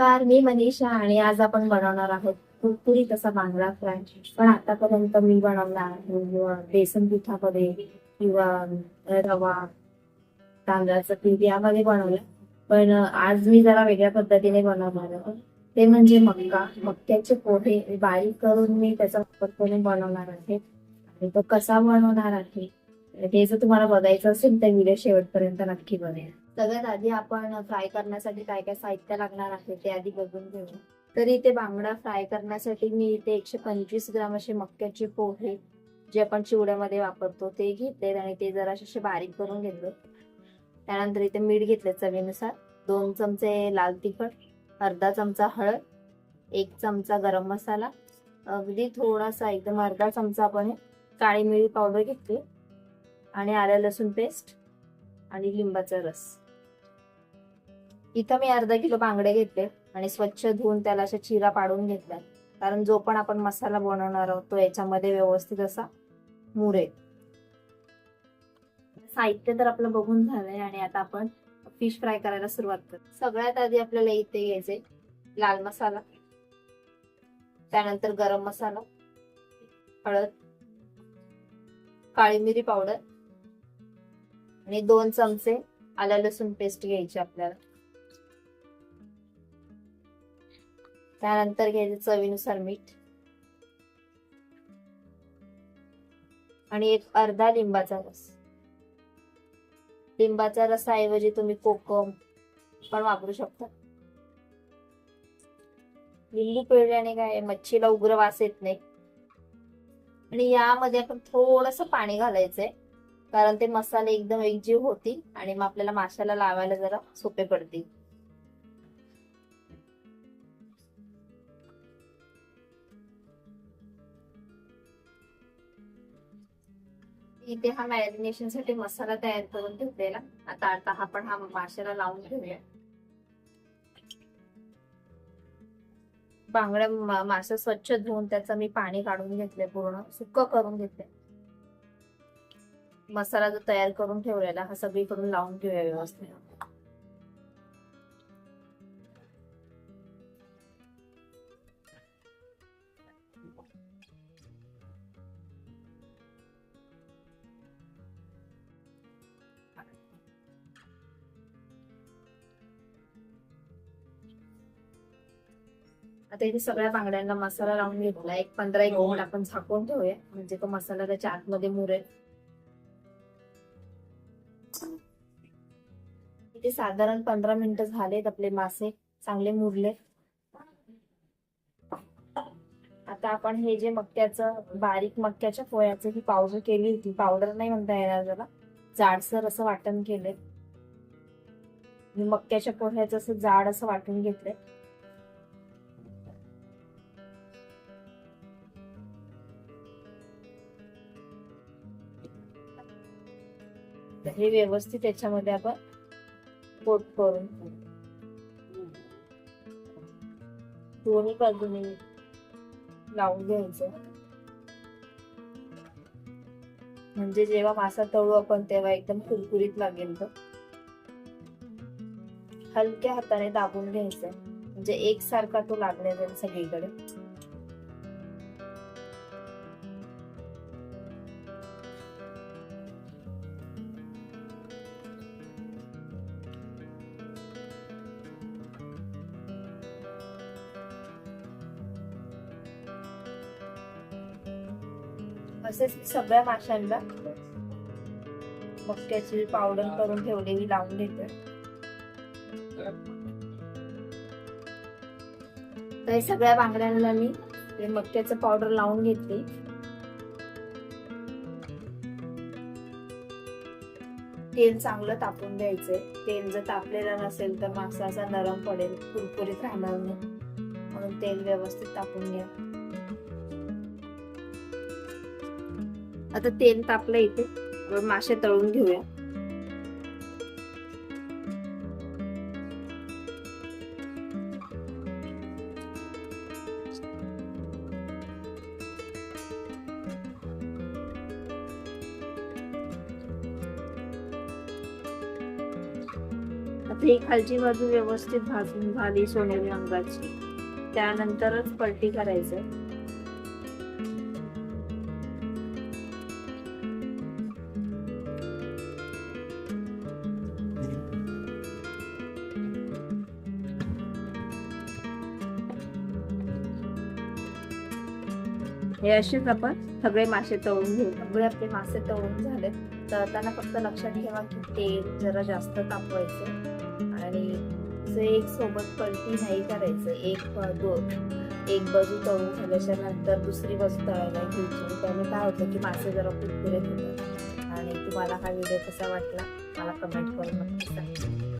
नमस्कार मी मनीषा आणि आज आपण बनवणार आहोत कुरकुरीत तसा बांगडा फ्राय. पण आतापर्यंत मी बनवला किंवा बेसन पिठामध्ये किंवा रवा तांदळाचं पीठ यामध्ये बनवलं. पण आज मी जरा वेगळ्या पद्धतीने बनवणार आहे. ते म्हणजे मक्का. मक्क्याचे पोहे बारीक करून मी त्याचा वापर बनवणार आहे. आणि तो कसा बनवणार आहे हे जर तुम्हाला बघायचं असेल तर व्हिडिओ शेवटपर्यंत नक्की बघा. सगळ्यात आधी आपण फ्राय करण्यासाठी काय काय साहित्य लागणार आहे ते आधी बघून घेऊ. तर इथे बांगडा फ्राय करण्यासाठी मी इथे एकशे पंचवीस ग्राम असे मक्याचे पोहे जे आपण चिवड्यामध्ये वापरतो ते घेतले आणि ते जरा असे बारीक करून घेतले त्यानंतर इथे मीठ घेतले चवीनुसार. दोन चमचे लाल तिखट अर्धा चमचा हळद एक चमचा गरम मसाला. अगदी थोडासा एकदम अर्धा चमचा आपण काळी मिरी पावडर घेतली. आणि आलं लसूण पेस्ट आणि लिंबाचा रस. इथं मी अर्धा किलो बांगडे घेतले आणि स्वच्छ धुवून त्याला अशा चिरा पाडून घेतल्या. कारण जो पण आपण मसाला बनवणार आहोत तो याच्यामध्ये व्यवस्थित असा मुरे साहित्य तर आपलं बघून झालंय आणि आता आपण फिश फ्राय करायला सुरुवात करू. सगळ्यात आधी आपल्याला इथे घ्यायचे लाल मसाला त्यानंतर गरम मसाला हळद काळी मिरी पावडर आणि दोन चमचे आला लसूण पेस्ट घ्यायची आपल्याला. त्यानंतर घ्यायचं चवीनुसार मीठ. आणि एक अर्धा लिंबाचा रस. लिंबाचा रसाऐवजी तुम्ही कोकम पण वापरू शकता. लिंबू पिळल्याने काय मच्छीला उग्र वास येत नाही. आणि यामध्ये आपण थोडस पाणी घालायचंय कारण ते मसाले एकदम एकजीव होतील आणि मग आपल्याला माशाला लावायला जरा सोपे पडतील. इथे हा मॅरिनेशनसाठी मसाला तयार करून ठेवलेला आता आता हा पण हा माशाला लावून घेऊया. बांगड्या मासे स्वच्छ धुवून त्याचं मी पाणी काढून घेतले पूर्ण. सुक्क करून घेतले मसाला जो तयार करून ठेवलेला हा सगळीकडून लावून घेऊया व्यवस्थित. आता इथे सगळ्या बांगड्यांना मसाला लावून घेतला. एक पंधरा एक मिनिट आपण झाकून ठेवूया. म्हणजे तो मसाला त्याच्या आतमध्ये मुरेल इथे साधारण पंधरा मिनिटं झालेत आपले मासे चांगले मुरले आता आपण हे जे मक्याचं बारीक मक्याच्या पोळ्याचं ही पावडर केली होती. पावडर नाही म्हणता येणार त्याला. जाडसर असं वाटण केलंय. मक्याच्या पोह्याचं असं जाड असं वाटून घेतलंय. तर हे व्यवस्थित याच्यामध्ये आपण कोट करून दोन्ही बाजूने लावून घ्यायचं. म्हणजे जेव्हा मासा तळू आपण तेव्हा एकदम कुरकुरीत लागेल तो. हलक्या हाताने दाबून घ्यायचं. म्हणजे एकसारखा तो लागला जाईल सगळीकडे. असेच सगळ्या माशांना मक्याची पावडर करून ठेवलेली लावून घेते तर हे सगळ्या बांगड्यांना मी मक्याचं पावडर लावून घेतली. तेल चांगलं तापून द्यायचंय तेल जर तापलेलं नसेल तर मासा असा नरम पडेल कुरकुरीत राहणार नाही. म्हणून तेल व्यवस्थित तापून घ्या. आता तेल तापलं इथे. मासे तळून घेऊया. आता ही खालची बाजू व्यवस्थित भाजून झाली सोनेरी रंगाची त्यानंतरच पलटी करायचं. हे असेच आपण सगळे मासे तळून घेऊ. सगळे आपले मासे तळून झाले तळताना फक्त लक्षात ठेवा की तेल जरा जास्त तापवायचं आणि असं एक सोबत पलटी नाही करायचं. एक दोन एक बाजू तळून झाल्याच्यानंतर दुसरी बाजू तळायला घ्यायची. त्याने काय होतं की मासे जरा कुरकुरे होतात. आणि तुम्हाला हा व्हिडिओ कसा वाटला मला कमेंट करून नक्की सांगा.